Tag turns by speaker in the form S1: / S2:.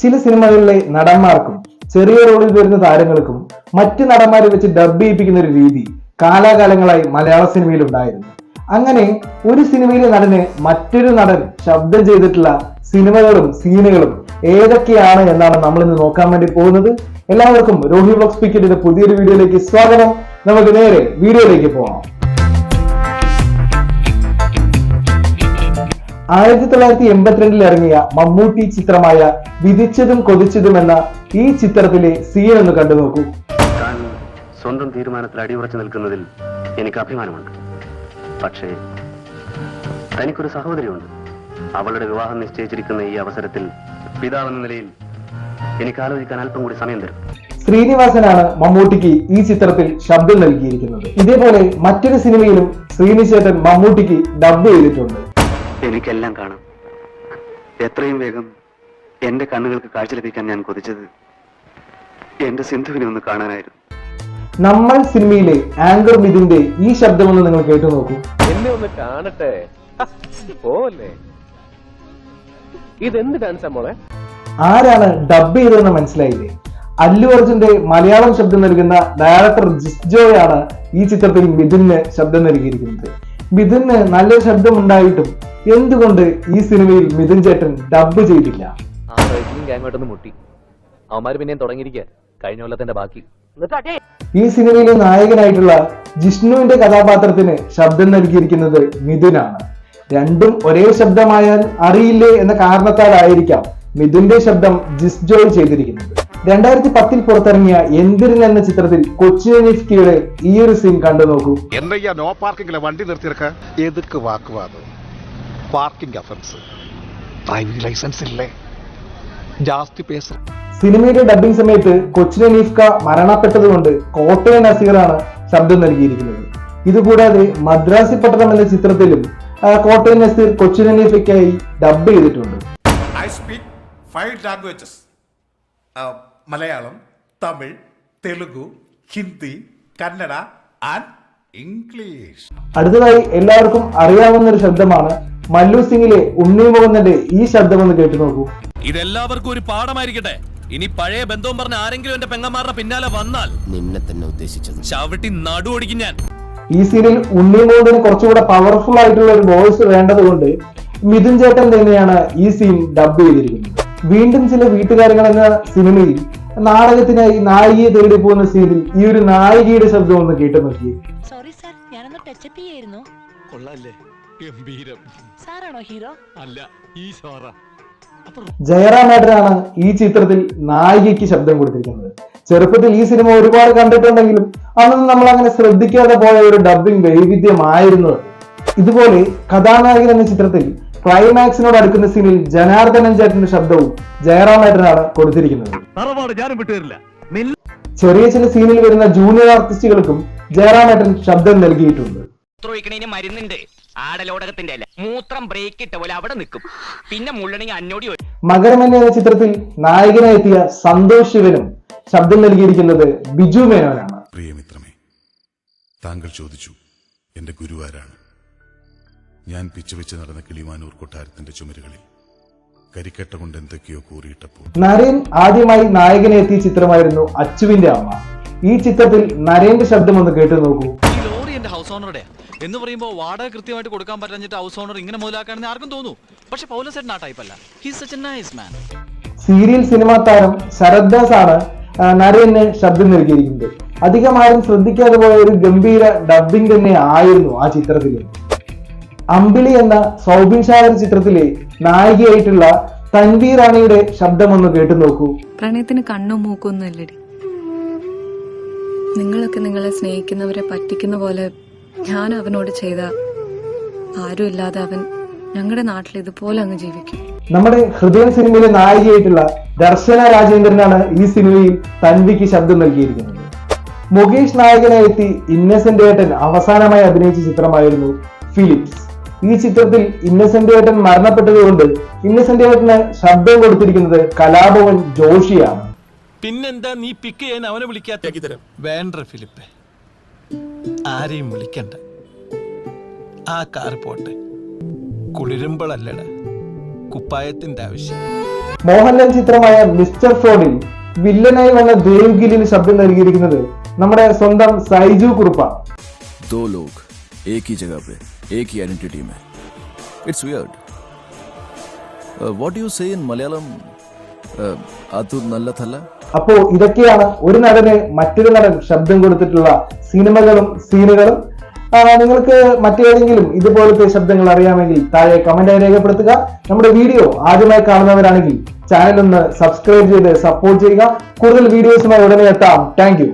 S1: ചില സിനിമകളിലെ നടന്മാർക്കും ചെറിയ റോളിൽ വരുന്ന താരങ്ങൾക്കും മറ്റ് നടന്മാരെ വെച്ച് ഡബ് ചെയ്യിപ്പിക്കുന്ന ഒരു രീതി കാലാകാലങ്ങളായി മലയാള സിനിമയിൽ ഉണ്ടായിരുന്നു. അങ്ങനെ ഒരു സിനിമയിലെ നടന് മറ്റൊരു നടൻ ശബ്ദം ചെയ്തിട്ടുള്ള സിനിമകളും സീനുകളും ഏതൊക്കെയാണ് എന്നാണ് നമ്മൾ ഇന്ന് നോക്കാൻ വേണ്ടി പോകുന്നത്. എല്ലാവർക്കും രോഹി ബോക്സ് പിക്കറ്റിന്റെ പുതിയൊരു വീഡിയോയിലേക്ക് സ്വാഗതം. നമുക്ക് നേരെ വീഡിയോയിലേക്ക് പോകാം. ആയിരത്തി തൊള്ളായിരത്തി എൺപത്തിരണ്ടിൽ ഇറങ്ങിയ മമ്മൂട്ടി ചിത്രമായ വിധിച്ചതും കൊതിച്ചതും എന്ന ഈ ചിത്രത്തിലെ സീൻ ഒന്ന് കണ്ടു നോക്കൂ.
S2: സ്വന്തം തീരുമാനത്തിൽ അടിയുറച്ചു നിൽക്കുന്നതിൽ എനിക്ക് അഭിമാനമുണ്ട്. പക്ഷേ തനിക്കൊരു സഹോദരിയുണ്ട്. അവളുടെ വിവാഹം നിശ്ചയിച്ചിരിക്കുന്ന ഈ അവസരത്തിൽ പിതാവെന്ന നിലയിൽ എനിക്ക് ആലോചിക്കാൻ അല്പം കൂടി സമയം തരും.
S1: ശ്രീനിവാസനാണ് മമ്മൂട്ടിക്ക് ഈ ചിത്രത്തിൽ ശബ്ദം നൽകിയിരിക്കുന്നത്. ഇതേപോലെ മറ്റൊരു സിനിമയിലും ശ്രീനിശേട്ടൻ മമ്മൂട്ടിക്ക് ഡബ് ചെയ്തിട്ടുണ്ട്.
S2: എനിക്കെല്ലാം കാണാം. എത്രയും വേഗം എന്റെ കണ്ണുകൾക്ക് കാഴ്ച ലഭിക്കാൻ ഞാൻ കൊതിച്ചത് എന്റെ സിന്ധുവിനെ ഒന്ന് കാണാനായിരുന്നു.
S1: നമ്മൾ സിനിമയിലെ ആങ്കർ മിഥുന്റെ ഈ ശബ്ദമൊന്ന് നിങ്ങൾ കേട്ടു നോക്കൂ.
S3: എന്നെ ഒന്ന് കാണട്ടെ? പോവല്ലേ? ഇതെന്ത് ഡാൻസാ മോളെ?
S1: ആരാണ് ഡബ് ചെയ്തതെന്ന് മനസ്സിലായില്ലേ? അല്ലു അർജുന്റെ മലയാളം ശബ്ദം നൽകുന്ന ഡയറക്ടർ ജിസ്ജോയാണ് ഈ ചിത്രത്തിൽ മിഥുന് ശബ്ദം നൽകിയിരിക്കുന്നത്. മിഥുന് നല്ല ശബ്ദം ഉണ്ടായിട്ടും എന്തുകൊണ്ട് ഈ സിനിമയിൽ മിഥുൻ ചേട്ടൻ ഡബ് ചെയ്തില്ല?
S4: ആ മുട്ടി. പിന്നെയും കഴിഞ്ഞ കൊല്ലത്തിന്റെ ബാക്കി.
S1: ഈ സിനിമയിലെ നായകനായിട്ടുള്ള ജിഷ്ണുവിന്റെ കഥാപാത്രത്തിന് ശബ്ദം നൽകിയിരിക്കുന്നത് മിഥുനാണ്. രണ്ടും ഒരേ ശബ്ദമായാൽ അറിയില്ലേ എന്ന കാരണത്താലായിരിക്കാം മിഥുന്റെ ശബ്ദം ജിസ് ജോയ് ചെയ്തിരിക്കുന്നത്. രണ്ടായിരത്തി പത്തിൽ പുറത്തിറങ്ങിയ എന്തിരൻ എന്ന ചിത്രത്തിൽ കൊച്ചിനിഫ്റ്റിയുടെ ഈ ഒരു സീൻ കണ്ടു നോക്കൂ.
S5: എന്താ നോ പാർക്കിംഗിലെ വണ്ടി നിർത്തിയിറക്കുക എതുക്ക് വാക്കുവാദം പാർക്കിംഗ് അഫൻസ്. ഡ്രൈവിംഗ് ലൈസൻസ് ഇല്ലേ? ജാസ്തി പേസ്.
S1: സിനിമയുടെ ഡബിംഗ് സമയത്ത് കൊച്ചിനെ നീഫ്ക മരണപ്പെട്ടതുകൊണ്ട് കോട്ടയ നസീറാണ് ശബ്ദം നൽകിയിരിക്കുന്നത്. ഇതുകൂടാതെ മദ്രാസി പട്ടണം എന്ന ചിത്രത്തിലും കോട്ടയം നസീർ കൊച്ചിനെ നീഫയ്ക്കായി ഡബ് ചെയ്തിട്ടുണ്ട്.
S6: I speak five languages Malayalam Tamil Telugu Hindi Kannada and English
S1: അടുത്തതായി എല്ലാവർക്കും അറിയാവുന്ന ഒരു ശബ്ദമാണ് മല്ലു സിംഗിലെ ഉണ്ണി മുകുന്ദന്റെ ഈ ശബ്ദം ഒന്ന് കേട്ടു നോക്കൂ.
S7: ഇതെല്ലാവർക്കും ഒരു പാഠമായിരിക്കട്ടെ. ഇനി പഴയ ബന്ധവും പറഞ്ഞ ആരെങ്കിലും എന്റെ പെങ്ങന്മാരുടെ പിന്നാലെ വന്നാൽ
S8: നിന്നെ തന്നെ ഉദ്ദേശിച്ചത്.
S7: ചവിട്ടി നടു ഓടിക്കും ഞാൻ.
S1: ഈ സീനിൽ ഉണ്ണി മുകുന്ദന് കുറച്ചുകൂടെ പവർഫുൾ ആയിട്ടുള്ള ഒരു വോയിസ് വേണ്ടതുകൊണ്ട് മിഥുൻ ചേട്ടൻ തന്നെയാണ് ഈ സീൻ ഡബ് ചെയ്തിരിക്കുന്നത്. വീണ്ടും ചില വീട്ടുകാര്യങ്ങൾ എന്ന സിനിമയിൽ നാടകത്തിനായി നായികയെ തേടി പോകുന്ന സീനിൽ ഈ ഒരു നായികയുടെ ശബ്ദം ഒന്ന് കേട്ടു നോക്കിയേ.
S9: സോറി സാർ ഞാനൊന്ന് ടച്ചപ്പ് ചെയ്യായിരുന്നു.
S8: കൊള്ളാല്ലേ ഗംഭീരം.
S9: സാറാണോ ഹീറോ?
S8: അല്ല ഈ
S1: ജയറാം ഏട്ടനാണ് ഈ ചിത്രത്തിൽ നായികയ്ക്ക് ശബ്ദം കൊടുത്തിരിക്കുന്നത്. ചെറുപ്പത്തിൽ ഈ സിനിമ ഒരുപാട് കണ്ടിട്ടുണ്ടെങ്കിലും അന്നൊന്നും നമ്മൾ അങ്ങനെ ശ്രദ്ധിക്കാതെ പോയ ഒരു ഡബിംഗ് വൈവിധ്യമായിരുന്നു ഇതുപോലെ കഥാനായകൻ എന്ന ചിത്രത്തിൽ ക്ലൈമാക്സിനോട് അടുക്കുന്ന സീനിൽ ജനാർദ്ദനൻ ചേട്ടന്റെ ശബ്ദവും ജയറാം ഏട്ടനാണ് കൊടുത്തിരിക്കുന്നത്.
S3: ഞാനും
S1: ചെറിയ ചില സീനിൽ വരുന്ന ജൂനിയർ ആർട്ടിസ്റ്റുകൾക്കും ജയറാം ഏട്ടൻ ശബ്ദം നൽകിയിട്ടുണ്ട്.
S10: മരുന്നുണ്ട്. ആടലോടകത്തിന്റെ അല്ല. മൂത്രം ബ്രേക്ക് ഇട്ട പോലെ അവിടെ നിൽക്കും. പിന്നെ മുള്ളണെങ്കിൽ അന്നോടി വരും.
S1: മകരമഞ്ഞ എന്ന ചിത്രത്തിൽ നായകനായി എത്തിയ സന്തോഷ് ശിവനും ശബ്ദം നൽകിയിരിക്കുന്നത് ബിജു മേനോനാണ്.
S11: പ്രിയമിത്രമേ താങ്കൾ ചോദിച്ചു എന്റെ ഗുരുവാരാണ് ഞാൻ പിച്ചുവെച്ച് നടന്ന കിളിമാനൂർ കൊട്ടാരത്തിന്റെ ചുമരുകളിൽ കരിക്കട്ട കൊണ്ട് എന്തൊക്കെയോ കൂറിയിട്ടപ്പോൾ
S1: നരേൻ ആദ്യമായി നായകനെ എത്തിയ ചിത്രമായിരുന്നു അച്ചുവിന്റെ അമ്മ. ഈ ചിത്രത്തിൽ നരേന്റെ ശബ്ദം ഒന്ന് കേട്ടു നോക്കൂ.
S7: ലോറി എന്റെ ഹൗസ് എന്ന് പറയുമ്പോൾ വാടക കൃത്യമായിട്ട് കൊടുക്കാൻ പറ്റാഞ്ഞിട്ട് ഹൗസ് ഓണർ ഇങ്ങനെ മുതലാക്കാണെന്ന് ആർക്കും തോന്നുന്നു. പക്ഷെ പൗലസെറ്റ് ആ ടൈപ്പ് അല്ല. He's such a nice man
S1: serial cinema താരം ശരത് ദാസ് ആണ് നരേന് ശബ്ദം നൽകിയിരിക്കുന്നത്. അധികമാരും ആരും ശ്രദ്ധിക്കാതെ പോയ ഒരു ഗംഭീര ഡബിംഗ് തന്നെ ആയിരുന്നു ആ ചിത്രത്തിൽ അമ്പിളി എന്ന സൗബിൻ ഷാരൻ ചിത്രത്തിലെ നായികയായിട്ടുള്ള തൻവീർ റാണിയുടെ ശബ്ദം ഒന്ന് കേട്ടു നോക്കൂ.
S9: പ്രണയത്തിന് കണ്ണും മൂക്കൊന്നും ഇല്ലടി. നിങ്ങളൊക്കെ നിങ്ങളെ സ്നേഹിക്കുന്നവരെ പറ്റിക്കുന്ന പോലെ ഞാൻ അവനോട് ചെയ്ത ആരുമില്ലാതെ അവൻ ഞങ്ങളുടെ നാട്ടിൽ ഇതുപോലെ അങ്ങ് ജീവിക്കും.
S1: നമ്മുടെ ഹൃദയം സിനിമയിലെ നായികയായിട്ടുള്ള ദർശന രാജേന്ദ്രനാണ് ഈ സിനിമയിൽ തൻവിക്ക് ശബ്ദം നൽകിയിരിക്കുന്നത്. മുകേഷ് നായകനായി എത്തി ഇന്നസെന്റ് ഏട്ടൻ അവസാനമായി അഭിനയിച്ച ചിത്രമായിരുന്നു ഫിലിപ്സ്. ഈ ചിത്രത്തിൽ ഇന്നസെന്റ് ഏട്ടൻ മരണപ്പെട്ടതുകൊണ്ട് ഇന്നസെന്റ് ഏട്ടന് ശബ്ദം കൊടുത്തിരിക്കുന്നത് കലാഭവൻ ജോഷിയാണ്.
S7: പിന്നെന്താ നീ പിക്ക് ചെയ്യാൻ അവനെ വിളിക്കാത്ത? വേണ്ട ഫിലിപ്പെ. ആരെയും വിളിക്കണ്ട ആ കാർ പോട്ടെ കുളിരുമ്പോഴല്ലട കുപ്പായത്തിന്റെ ആവശ്യം
S1: മോഹൻലാൽ ചിത്രമായ മിസ്റ്റർ ഫ്രോഡിൽ വില്ലനായി വന്ന ദേവ്ഗിലിന് ശബ്ദം നൽകിയിരിക്കുന്നത് നമ്മുടെ സ്വന്തം സൈജു കുറുപ്പാണ്
S8: दो लोग एक ही जगह पे एक ही आइडेंटिटी में it's weird what you say in Malayalam അത് നല്ലതല്ല.
S1: അപ്പോ ഇതൊക്കെയാണ് ഒരു നടന് മറ്റൊരു നടൻ ശബ്ദം കൊടുത്തിട്ടുള്ള സിനിമകളും സീനുകളും. നിങ്ങൾക്ക് മറ്റേതെങ്കിലും ഇതുപോലത്തെ ശബ്ദങ്ങൾ അറിയാമെങ്കിൽ താഴെ കമന്റായി രേഖപ്പെടുത്തുക. നമ്മുടെ വീഡിയോ ആദ്യമായി കാണുന്നവരാണെങ്കിൽ ചാനൽ ഒന്ന് സബ്സ്ക്രൈബ് ചെയ്ത് സപ്പോർട്ട് ചെയ്യുക. കൂടുതൽ വീഡിയോസുമായി ഉടനെ എത്താം. താങ്ക്